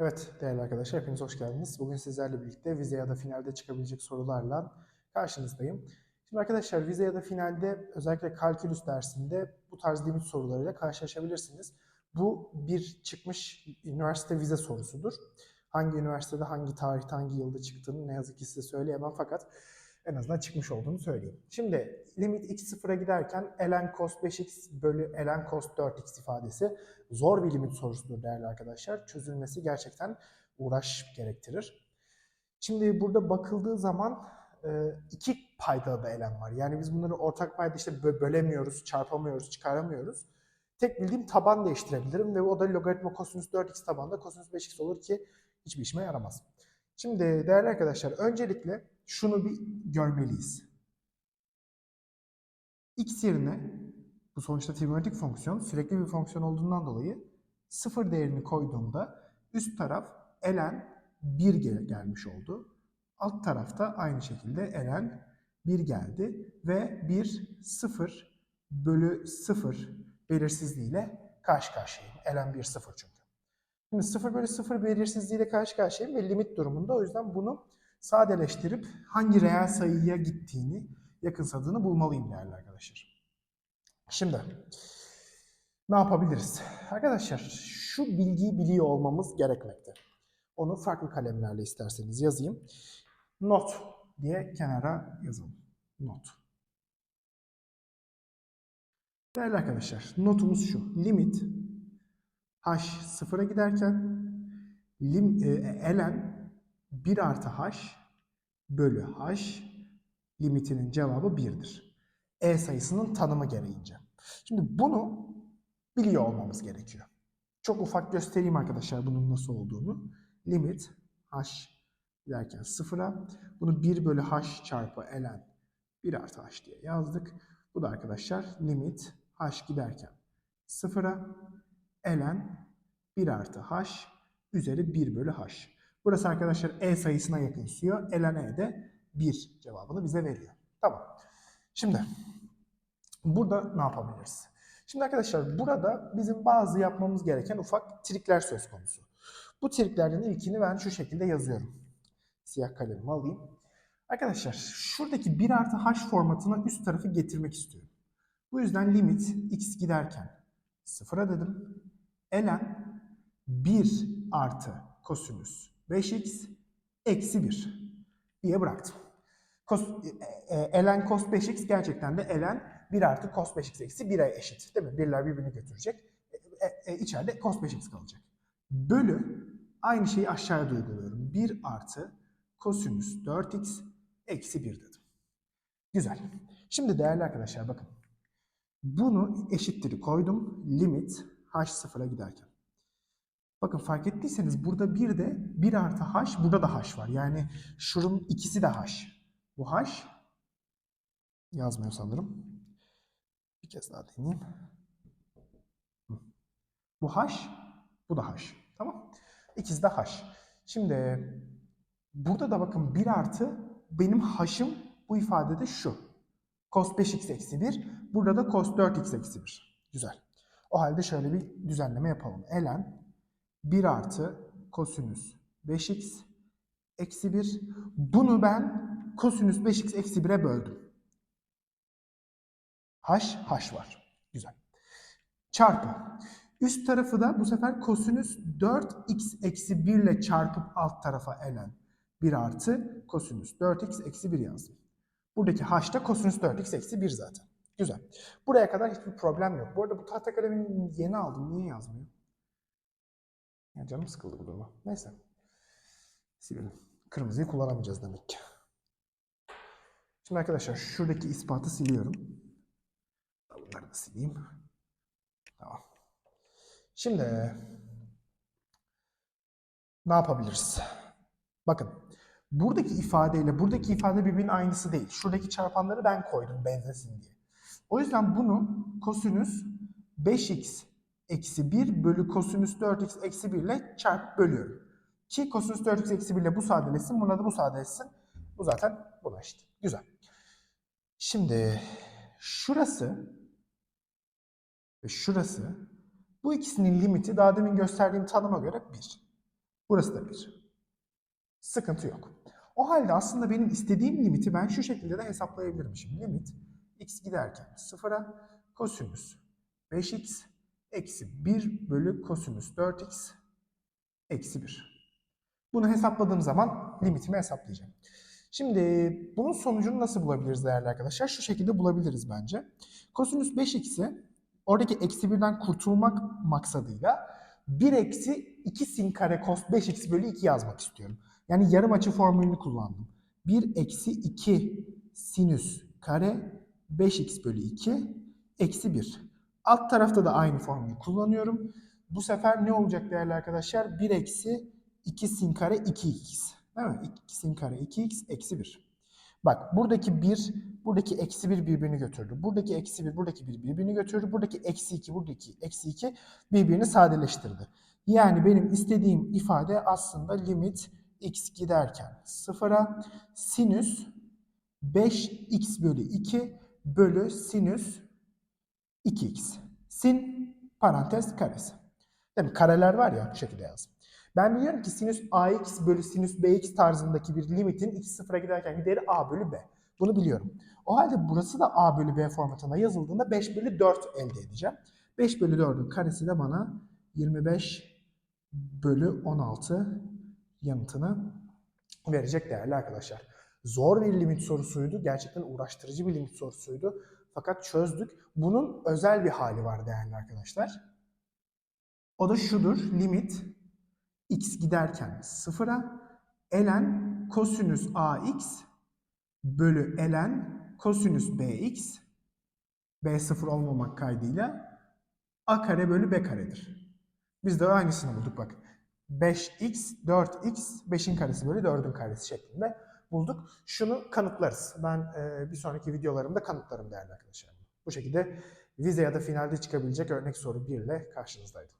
Evet değerli arkadaşlar hepiniz hoş geldiniz. Bugün sizlerle birlikte vize ya da finalde çıkabilecek sorularla karşınızdayım. Şimdi arkadaşlar vize ya da finalde özellikle kalkülüs dersinde bu tarz limit sorularıyla karşılaşabilirsiniz. Bu bir çıkmış üniversite vize sorusudur. Hangi üniversitede, hangi tarihte, hangi yılda çıktığını ne yazık ki size söyleyemem fakat en azından çıkmış olduğunu söyleyeyim. Şimdi limit x sıfıra giderken ln cos 5x bölü ln cos 4x ifadesi zor bir limit sorusudur değerli arkadaşlar. Çözülmesi gerçekten uğraş gerektirir. Şimdi burada bakıldığı zaman e, iki payda da ln var. Yani biz bunları ortak payda işte bö- bölemiyoruz, çarpamıyoruz, çıkaramıyoruz. Tek bildiğim taban değiştirebilirim ve o da logaritma kosinüs 4x tabanda kosinüs 5x olur ki hiçbir işime yaramaz. Şimdi değerli arkadaşlar öncelikle şunu bir görmeliyiz. x yerine bu sonuçta trigonometrik fonksiyon sürekli bir fonksiyon olduğundan dolayı sıfır değerini koyduğumda üst taraf ln 1 gel- gelmiş oldu. Alt tarafta aynı şekilde ln 1 geldi ve 1 0 bölü 0 belirsizliğiyle karşı karşıyayım. ln 1 0 çünkü. Şimdi 0 bölü 0 belirsizliğiyle karşı karşıyayım ve limit durumunda o yüzden bunu sadeleştirip hangi reel sayıya gittiğini, yakınsadığını bulmalıyım değerli arkadaşlar. Şimdi ne yapabiliriz? Arkadaşlar şu bilgiyi biliyor olmamız gerekmekte. Onu farklı kalemlerle isterseniz yazayım. Not diye kenara yazalım. Not. Değerli arkadaşlar notumuz şu. Limit h sıfıra giderken lim, e, ln 1 artı h bölü h limitinin cevabı 1'dir. E sayısının tanımı gereğince. Şimdi bunu biliyor olmamız gerekiyor. Çok ufak göstereyim arkadaşlar bunun nasıl olduğunu. Limit h giderken sıfıra. Bunu 1 bölü h çarpı ln 1 artı h diye yazdık. Bu da arkadaşlar limit h giderken sıfıra ln 1 artı h üzeri 1 bölü h. Burası arkadaşlar e sayısına yakınsıyor. ln e de 1 cevabını bize veriyor. Tamam. Şimdi burada ne yapabiliriz? Şimdi arkadaşlar burada bizim bazı yapmamız gereken ufak trikler söz konusu. Bu triklerden ilkini ben şu şekilde yazıyorum. Siyah kalemimi alayım. Arkadaşlar şuradaki 1 artı h formatına üst tarafı getirmek istiyorum. Bu yüzden limit x giderken sıfıra dedim. Ln 1 artı kosinüs 5x eksi 1 diye bıraktım. Kos, e, e, ln cos 5x gerçekten de ln 1 artı cos 5x eksi 1'e eşit. Değil mi? Birler birbirini götürecek. E, e, e, içeride cos 5x kalacak. Bölü aynı şeyi aşağıya uyguluyorum. 1 artı kosinüs 4x eksi 1 dedim. Güzel. Şimdi değerli arkadaşlar bakın. Bunu eşittir koydum. Limit h sıfıra giderken. Bakın fark ettiyseniz burada bir de 1 artı h burada da h var. Yani şunun ikisi de h. Bu h yazmıyor sanırım. Bir kez daha deneyeyim. Bu h, bu da h. Tamam. İkisi de h. Şimdi burada da bakın 1 artı benim h'ım bu ifadede şu. Cos 5x eksi 1. Burada da cos 4x eksi 1. Güzel. O halde şöyle bir düzenleme yapalım. ln 1 artı kosinüs 5x eksi 1. Bunu ben kosinüs 5x eksi 1'e böldüm. H, H var. Güzel. Çarpı. Üst tarafı da bu sefer kosinüs 4x eksi 1 ile çarpıp alt tarafa ln 1 artı kosinüs 4x eksi 1 yazdım. Buradaki h da kosinüs 4x eksi 1 zaten. Güzel. Buraya kadar hiçbir problem yok. Bu arada bu tahta kalemini yeni aldım. Niye yazmıyor? Ya canım sıkıldı bu duruma. Neyse. Silelim. Kırmızıyı kullanamayacağız demek ki. Şimdi arkadaşlar şuradaki ispatı siliyorum. Bunları da sileyim. Tamam. Şimdi ne yapabiliriz? Bakın buradaki ifadeyle buradaki ifade birbirinin aynısı değil. Şuradaki çarpanları ben koydum benzesin diye. O yüzden bunu kosinüs 5x eksi 1 bölü kosinüs 4x eksi 1 ile çarpıp bölüyorum. Ki kosinüs 4x eksi 1 ile bu sadeleşsin, buna da bu sadeleşsin. Bu zaten buna eşit. Güzel. Şimdi şurası ve şurası bu ikisinin limiti daha demin gösterdiğim tanıma göre 1. Burası da 1. Sıkıntı yok. O halde aslında benim istediğim limiti ben şu şekilde de hesaplayabilirim. Şimdi limit x giderken 0'a kosinüs 5x eksi 1 bölü kosinüs 4x eksi 1. Bunu hesapladığım zaman limitimi hesaplayacağım. Şimdi bunun sonucunu nasıl bulabiliriz değerli arkadaşlar? Şu şekilde bulabiliriz bence. Kosinüs 5x'i oradaki eksi 1'den kurtulmak maksadıyla 1 eksi 2 sin kare cos 5x bölü 2 yazmak istiyorum. Yani yarım açı formülünü kullandım. 1 eksi 2 sinüs kare 5x bölü 2 eksi 1. Alt tarafta da aynı formülü kullanıyorum. Bu sefer ne olacak değerli arkadaşlar? 1 eksi 2 sin kare 2x. Değil mi? 2 sin kare 2x eksi 1. Bak buradaki 1, buradaki eksi 1 birbirini götürdü. Buradaki eksi 1, buradaki 1 birbirini götürdü. Buradaki eksi 2, buradaki eksi 2 birbirini sadeleştirdi. Yani benim istediğim ifade aslında limit x giderken sıfıra sinüs 5x bölü 2 bölü sinüs 2x. Sin parantez karesi. Mi? Kareler var ya bu şekilde yazdım. Ben biliyorum ki sinüs ax bölü sinüs bx tarzındaki bir limitin x sıfıra giderken gideri a bölü b. Bunu biliyorum. O halde burası da a bölü b formatına yazıldığında 5 bölü 4 elde edeceğim. 5 bölü 4'ün karesi de bana 25 bölü 16 yanıtını verecek değerli arkadaşlar. Zor bir limit sorusuydu. Gerçekten uğraştırıcı bir limit sorusuydu. Fakat çözdük. Bunun özel bir hali var değerli arkadaşlar. O da şudur. Limit x giderken sıfıra ln kosinüs ax bölü ln kosinüs bx b sıfır olmamak kaydıyla a kare bölü b karedir. Biz de aynısını bulduk bak. 5x, 4x, 5'in karesi bölü 4'ün karesi şeklinde bulduk. Şunu kanıtlarız. Ben e, bir sonraki videolarımda kanıtlarım değerli arkadaşlar. Bu şekilde vize ya da finalde çıkabilecek örnek soru 1 ile karşınızdaydım.